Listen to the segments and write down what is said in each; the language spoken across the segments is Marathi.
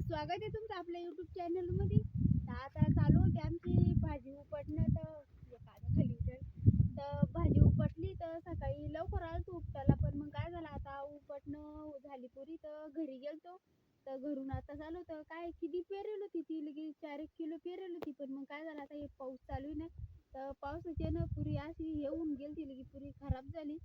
स्वागत आहे तुमचं आपल्या युट्यूब चॅनलमध्ये तर आता चालू होते आमची भाजी उपटणं तर खाली तर. भाजी उपटली तर सकाळी लवकर आलो उपटायला पण मग काय झालं आता उपटणं झाली पुरी तर घरी गेलतो. तर घरून आता झालो तर काय किती पेरेल होती ती लगी चार एक किलो पेरेल होती पण मग काय झालं आता हे पाऊस चालू आहे ना. तर पावसाची ना पुरी अशी हे होऊन गेली लगी पुरी खराब झाली.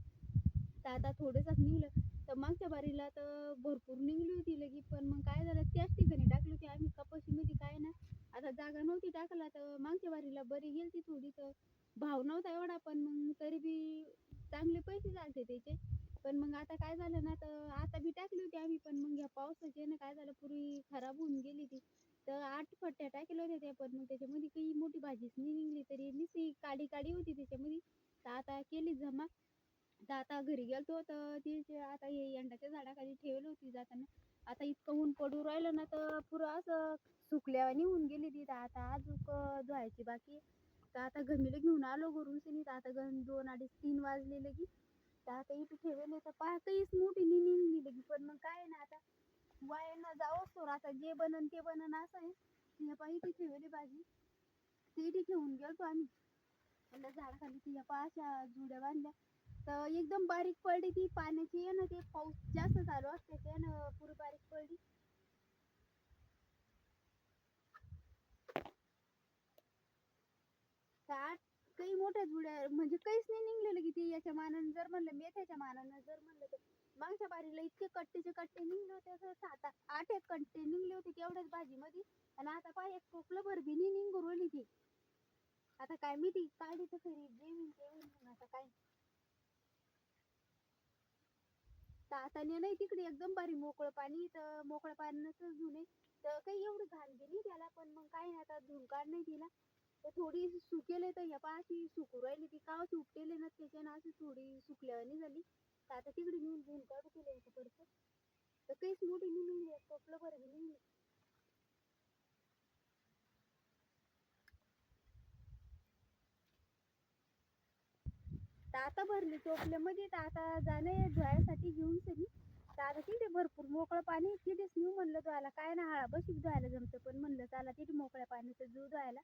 तर आता थोडंसंच निघलं तर मागच्या बारीला तर भरपूर निघली होती लगी पण मग काय झालं त्याच ठिकाणी टाकली होती आम्ही कपाशीमध्ये काय ना आता जागा नव्हती टाकला तर मागच्या बारीला बरी गेलती थोडी तर भाव नव्हता एवढा पण मग तरी बी चांगले पैसे झालते त्याचे. पण मग आता काय झालं ना तर आता बी टाकली होती आम्ही पण मग या पावसाचे ना काय झालं पूर्वी खराब होऊन गेली ती. तर आठ फट्ट्या टाकल्या होत्या त्या पण मग त्याच्यामध्ये काही मोठी भाजीच नाही निघली तरी नुसती काडी काडी होती त्याच्यामध्ये. तर आता केली जमा. तर आता घरी गेलतो तर तिचे आता हे यंडाच्या झाडाखाली ठेवली होती जाताना आता इतकं ऊन पडू राहिलं ना तर पुरं असं सुकल्यावानी होऊन गेली ती. तर आता अजूक धुवायची बाकी तर आता गमीला घेऊन आलो घरून सिनी. तर आता गण दोन अडीच तीन वाजले की तर आता इथे ठेवले तर पहा मोठी निघली लगी पण मग काय ना आता वायांना जावंच असतो आता जे बनन ते बनन असं आहे. तिला पहा इथे ठेवली भाजी. ती इथे ठेवून गेलतो आम्ही. झाडाखाली तिच्या पहा अशा जुड्या बांधल्या. तर एकदम बारीक पडली ती पाण्याची. आहे ना ते पाऊस जास्त चालू असते ते ना पुरी बारीक पडली. काही मोठ्या जुड्या म्हणजे काहीच नाही निघलेलं की ते याच्या मानानं. जर म्हणलं मेथ्याच्या मानानं जर म्हणलं तर मागच्या बारीला इतके कट्टेचे कट्टे निघले होते असं सात आठ एक कट्टे निघले होते तेवढ्याच भाजीमध्ये. आणि आता पाय एक टोपलं भर बिनी निघून ती. आता काय मी ती काढली तर खरी जे आता काय? तर आता नाही तिकडे एकदम भारी मोकळं पाणी तर मोकळं पाण्यातच धुणे. तर काही एवढं घाण गेली त्याला पण मग काय नाही आता धुवून काढ नाही तिला तर थोडी सुकेले तर ह्या पाशी अशी सुकू राहिली ती कावाची उपटेले ना त्याच्यानं अशी थोडी सुकल्यावानी झाली. तर आता तिकडे नेऊन धुवून काढू केलं परत तर काहीच मोठी नाही कपलं बरं गेली भर बी निघली तर आता भरली टोपल्यामध्ये तर आता जाणे धुवायसाठी घेऊन सगळी तर आता तिथे भरपूर मोकळं पाणी तिथेच नेऊ म्हणलं धुवायला. काय ना हळा बशीत धुवायला जमतं पण म्हणलं चला तिथे मोकळ्या पाण्याचं जीव धुवायला.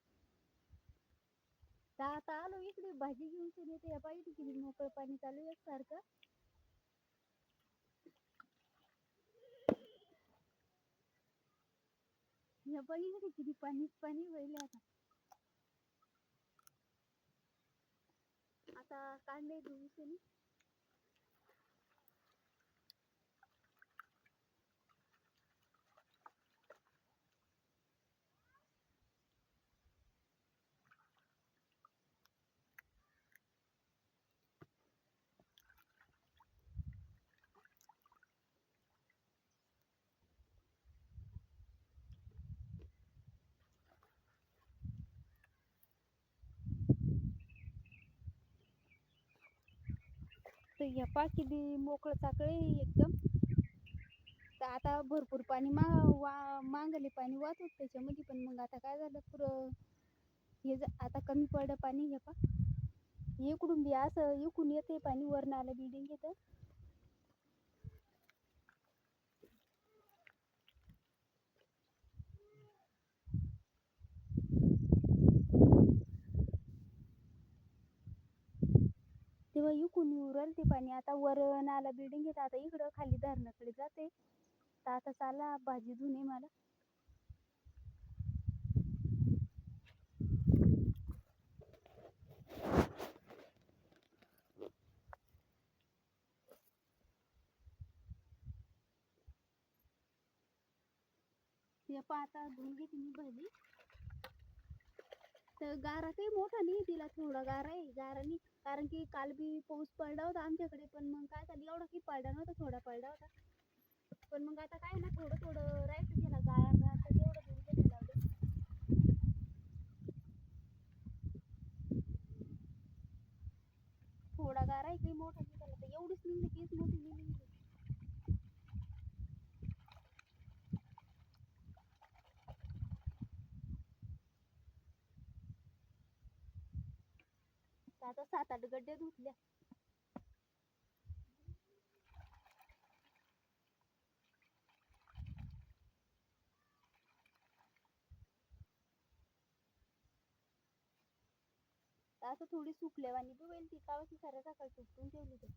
तर आता आलो इकडे भाजी घेऊन सगळी ते पाहिजे किती मोकळं पाणी चालू आहे सारखं. या बघितलं किती पाणीच पाणी व्हायले आता. आता कांदे धुवून तर ह्या पा किती मोकळं चाकळे एकदम. तर आता भरपूर पाणी मा वा मांगले पाणी वाहत होत त्याच्यामध्ये. पण मग आता काय झालं पुरं? हे ज- आता कमी पडलं पाणी हे पा. इकडून बी असं इकडून येते पाणी. वरनं आलं बिल्डिंग इथं. इकून इकडून येऊ राहिलं ते पाणी आता वर नाला बिल्डिंग येतं आता इकडं खाली धरणाकडे जाते. तर आता चाला भाजी धुणे मला. ते पहा धुवून घेते मी भाजी. तर गारा काही मोठा नाही तिला थोडा गारा आहे. गारा नाही. कारण की काल बी पाऊस पडला होता आमच्याकडे पण मग काय झालं एवढा काही पडला नव्हता थोडा पडला होता. पण मग आता काय ना थोडं थोडं राहायचं तिला गारा आता तेवढं धुवून घेते थोडा गारा आहे काही मोठा नाही त्याला तर एवढीच निघली की आता सात आठ गड्डे धुतल्या. आता थोडी सुकल्यावानी बी होईल ती. कावा ती साऱ्या सकाळ सुकून ठेवली तर.